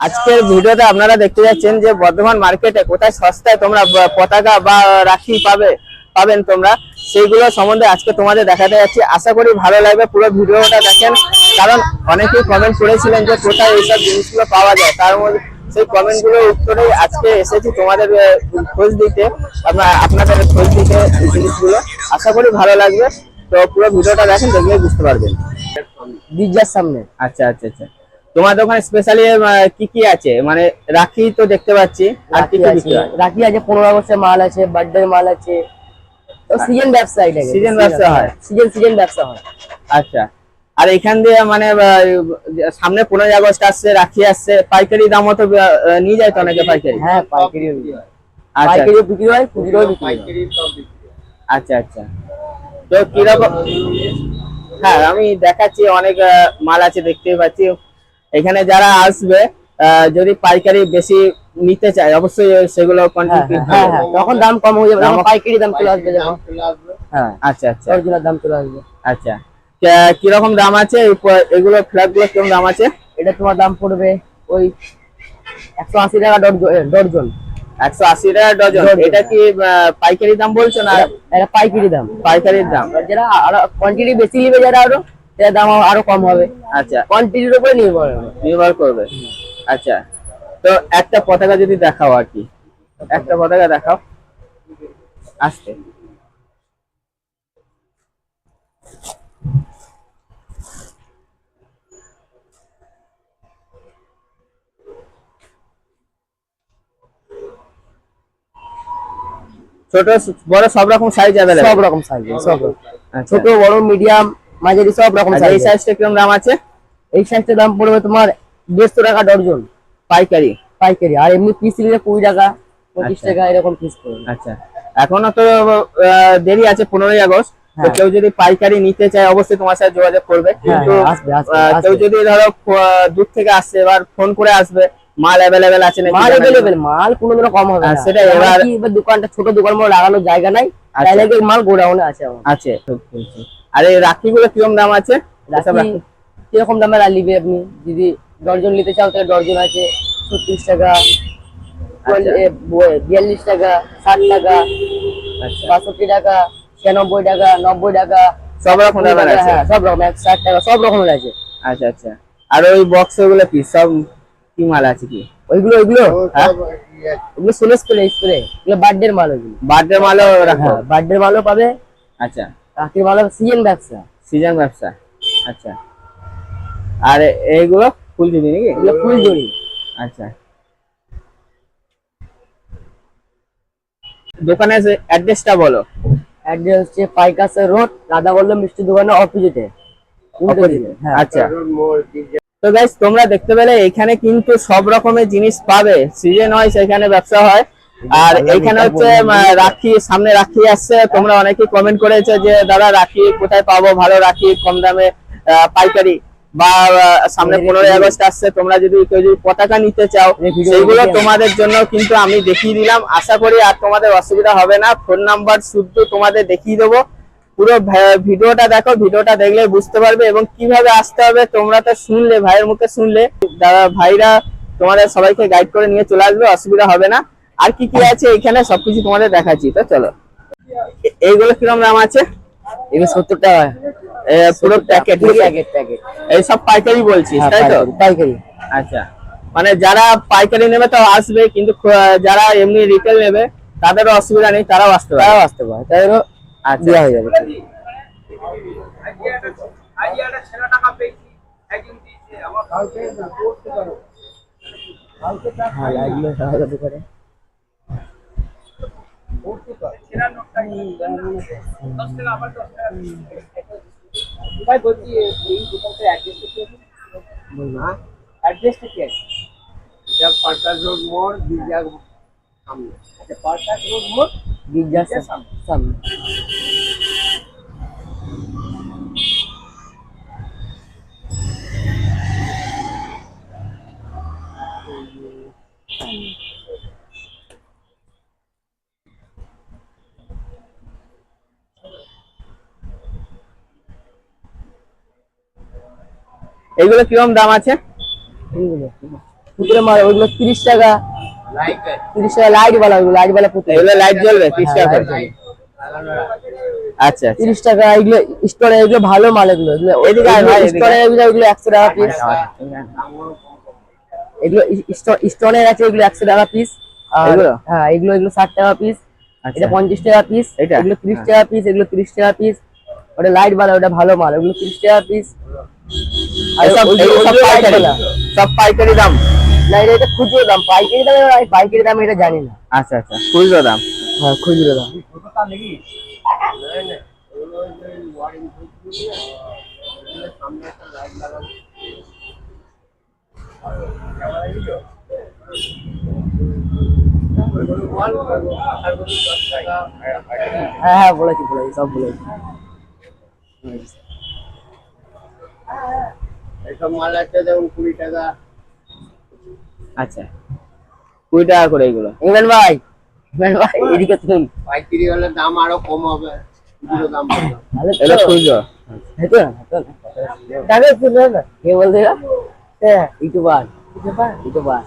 আজকের ভিডিওতে আপনারা দেখতে যাচ্ছেন যে বর্ধমান মার্কেটে কোথায় সস্তায় তোমরা পতাকা বা রাখি পাবে, পাবেন তোমরা। সেইগুলো সম্বন্ধে আজকে তোমাদের দেখাতে যাচ্ছি। আশা করি ভালো লাগবে পুরো ভিডিওটা দেখেন। কারণ অনেকেই কমেন্ট করেছিলেন যে কোথায় এইসব জিনিসগুলো পাওয়া যায়। তার মধ্যে সেই কমেন্টগুলোর উত্তরেই আজকে এসেছি তোমাদের খোঁজ দিতে আপনাদের খোঁজ দিতে জিনিসগুলো। আশা করি ভালো লাগবে। তো পুরো ভিডিওটা দেখেন দেখলে বুঝতে পারবেন। গির্জার সামনে। আচ্ছা আচ্ছা আচ্ছা। তোমার দোকানে স্পেশালি কি কি আছে? মানে রাখি তো দেখতে পাচ্ছি। আর কি রাখি আছে রাখি আছে পনেরো আগস্টের মাল আছে বার্থডে মাল আছে। সিজন ব্যবসা এটাকে Season ব্যবসা হয়। সিজন সিজন ব্যবসা হয়। আচ্ছা। আর এখান দিয়ে মানে সামনে পনেরোই আগস্ট আসছে রাখি আসছে পাইকারি দামও তো আহ, নিয়ে যায় তো অনেকে পাইকারি? হ্যাঁ বিক্রি হয়। আচ্ছা। পাইকারিও বিক্রি হয় খুচরোও বিক্রি হয়। আচ্ছা আচ্ছা। তো কীরকম হ্যাঁ আমি দেখাচ্ছি অনেক আহ, মাল আছে দেখতে পাচ্ছি। এখানে যারা আসবে যদি পাইকারি বেশি নিতে চায় অবশ্যই সেগুলো হ্যাঁ হ্যাঁ, হ্যাঁ তখন দাম কম হয়ে যাবে। পাইকারি দাম চলে আসবে হ্যাঁ। আচ্ছা আচ্ছা। অরিজিনাল দাম চলে আসবে। আচ্ছা। কীরকম দাম আছে? এগুলো ফ্ল্যাগগুলো কীরকম দাম আছে? এটা তোমার দাম পড়বে ওই একশো আশি টাকা ডর্জন ডর্জন একশো আশি টাকা ডজন। ডজন, এটা কি পাইকারি দাম বলছো না? এটা- পাইকারি দাম। পাইকারির দাম। যারা কোয়ান্টিটি বেশি নেবে যারা আরও সেটা দাম আরও কম হবে। আচ্ছা। কোয়ান্টিটির উপরে নির্ভর নির্ভর করবে। আচ্ছা। তো একটা পতাকা যদি দেখাও আর কি। একটা পতাকা দেখাও। আসতে। ছোট বড় সব রকম সাইজ অ্যাভেলেবল সব রকম সাইজ সব আচ্ছা। ছোট বড় মিডিয়াম মাঝারি সব রকম আচ্ছা, এই সাইজ সাইজটা কীরকম দাম আছে? এই সাইজটার দাম পড়বে তোমার দেড়শো টাকা ডর্জন পাইকারি? পাইকারি। আর এমনি পিস নিলে কুড়ি টাকা পঁচিশ আচ্ছা। টাকা এরকম পিস পড়বে। আচ্ছা। এখনও তো দেরি আছে পনেরোই আগস্ট। তো হ্যাঁ। কেউ যদি পাইকারি নিতে চায় অবশ্যই তোমার সাথে যোগাযোগ করবে। কিন্তু হ্যাঁ, আসবে, আহ, কেউ যদি ধরো দূর থেকে আসছে এবার ফোন করে আসবে মাল অ্যাভেলেবেল আছে নাকি মাল অ্যাভেলেবেল মাল কোনো দিনও কম হবে হ্যাঁ, না। সেটাই, এবার দোকানটা ছোট দোকান মতো লাগানোর জায়গা নাই। আচ্ছা। তাই মাল গোডাউনে আছে আমার। আছে। আর এই রাখিগুলো কীরকম দাম আছে? কীরকম দামের আর নিবে আপনি? যদি ডর্জন নিতে চাও তাহলে ডর্জন আছে ছত্রিশ টাকা আচ্ছা। বিয়াল্লিশ টাকা ষাট টাকা আচ্ছা। বাষট্টি টাকা ছিয়ানব্বই টাকা নব্বই টাকা সব রকম দামের আছে? হ্যাঁ, সব রকম এক ষাট টাকা সব রকমের আছে। আচ্ছা আচ্ছা। আর ওই বক্সগুলো কি সব কি মাল আছে কি? ওইগুলো ওইগুলো? হ্যাঁ? ওগুলো ষোলো স্প্রে স্প্রে এগুলো বার্থডে মাল ওইগুলো। বার্থডে মালও রাখা? হ্যাঁ বার্থডে মালও পাবে। আচ্ছা। রাখির মালও সিজন ব্যবসা? সিজন ব্যবসা। আচ্ছা। আর এইগুলো ফুল দিবি নাকি? এগুলো ফুল জড়ি আচ্ছা দোকানের অ্যাড্রেসটা বলো। অ্যাড্রেস হচ্ছে পাইকাসের রোড রাধা বল্লভ মিষ্টি দোকানের অপোজিটে। হ্যাঁ। আচ্ছা। তো গাইস তোমরা দেখতে পেলে এখানে কিন্তু সব রকমের জিনিস পাবে। সিজন ওয়াইজ এখানে ব্যবসা হয়। আর এখানে হচ্ছে রাখি সামনে রাখি আসছে তোমরা অনেকে কমেন্ট করেছ যে দাদা রাখি কোথায় পাবো? ভালো রাখি কম দামে পাইকারি বা সামনে পনেরোই আগস্ট আসছে। তোমরা যদি কেউ যদি পতাকা নিতে চাও সেইগুলো তোমাদের জন্য কিন্তু আমি দেখিয়ে দিলাম। আশা করি আর তোমাদের অসুবিধা হবে না। ফোন নাম্বার শুদ্ধ তোমাদের দেখিয়ে দেবো। পুরো ভিডিওটা দেখো ভিডিওটা দেখলে বুঝতে পারবে এবং কীভাবে আসতে হবে তোমরা তো শুনলে ভাইয়ের মুখে শুনলে। দাদা ভাইরা তোমাদের সবাইকে গাইড করে নিয়ে চলে আসবে অসুবিধা হবে না। আর কি কি আছে এখানে সবকিছু তোমাদের দেখাচ্ছি তো চলো। এইগুলো কীরকম দাম আছে? এগুলো সত্তর টাকা। পুরো প্যাকেট প্যাকেট প্যাকেট এই সব পাইকারি বলছিস তাই তো? পাইকারি আচ্ছা। মানে যারা পাইকারি নেবে তো আসবে কিন্তু যারা এমনি রিটেল নেবে তাদেরও অসুবিধা নেই তারাও আসতে পারে তারাও আসতে পারে তাদেরও আচ্ছা। দেওয়া হয়ে যাবে। হ্যাঁ লাগল ভাই বলছি এই দোকানটার অ্যাড্রেসটা কি হ্যাঁ? অ্যাড্রেসটা কি আছে? এটা পার্কার রোড মোড় গির্জা সামনে। আচ্ছা পার্কার রোড মোড় গির্জার সামনে। সামনে। এইগুলো কীরকম দাম আছে? পুতুলের মাল ওইগুলো তিরিশ টাকা। তিরিশ টাকা লাইট বালা ওইগুলো লাইট বালা পুতুল। এগুলো লাইট জ্বলবে তিরিশ টাকা আচ্ছা আচ্ছা। তিরিশ টাকা এগুলো স্টোরে এগুলো ভালো মাল এগুলো। এদিকে স্টোরে এগুলো এগুলো একশো টাকা পিস কম কম এগুলো স্টোনের আছে এগুলো একশো টাকা পিস? হ্যাঁ এগুলো এগুলো ষাট টাকা পিস আচ্ছা। এটা পঞ্চাশ টাকা পিস এটা? এগুলো তিরিশ। টাকা পিস এগুলো তিরিশ টাকা পিস ওটা লাইট বালা ওটা ভালো মাল। ওগুলো তিরিশ টাকা পিস আর এসব ওই- এগুলো সব ওইগুলো light পাইকারি বালা। সব পাইকারি দাম না এটা এটা খুচরো দাম পাইকারি দাম আমি পাইকারি দাম এটা জানি না আচ্ছা আচ্ছা খুচরো দাম হ্যাঁ খুচরো দাম ছোটটা নাকি না না ওগুলো ওই যে ওয়ারিং করতে না ওগুলো সামনে একটা লাইট লাগানো ক্যামেরা দিছো ওইগুলো বল আর কোনো দশ টাকা হ্যাঁ হ্যাঁ বলেছি বলেছি সব বলেছি এইসব মাল আছে যেমন কুড়ি টাকা আচ্ছা কুড়ি টাকা করে এগুলো ইমরান ভাই ইমরান ভাই এদিকে শুনুন পাইকারি হলে দাম আরও কম হবে দাম বললাম ভালো এগুলো তো? খুচরো হেতো না, হেতো না। টাকা শুনবে না? কে বলতে? হ্যাঁ, ইউটিউবার। ইউটিউবার।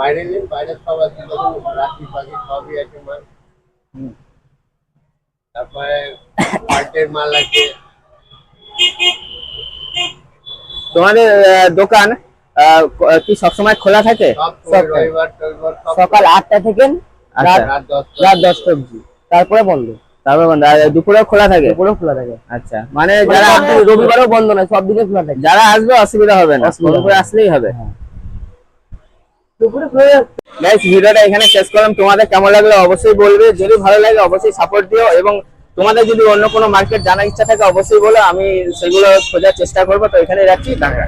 বাইরে নিন বাইরে সব আছে রাখি পাখি সবই আছে মাল তারপরে পার্টের মাল আছে। তোমাদের দোকান কি সবসময় খোলা থাকে? সকাল আটটা থেকে আচ্ছা। রাত রাত দশটা অবধি। তারপরে বন্ধ। তারপর বন্ধ। আর দুপুরেও খোলা থাকে? পুরো খোলা থাকে। আচ্ছা মানে যারা রবিবারও বন্ধ নয় সব দিনে খোলা থাকে। যারা আসবে অসুবিধা হবে না। আসলেই হবে। খোলা গাইস ভিডিওটা এখানে শেষ করলাম। তোমাদের কেমন লাগল অবশ্যই বলবে। যদি ভালো লাগে, অবশ্যই সাপোর্ট দিও এবং তোমাদের যদি অন্য কোনো মার্কেট জানার ইচ্ছা থাকে, অবশ্যই বলো। আমি সেগুলো খোঁজার চেষ্টা করব। তো এখানে রাখছি। টাকা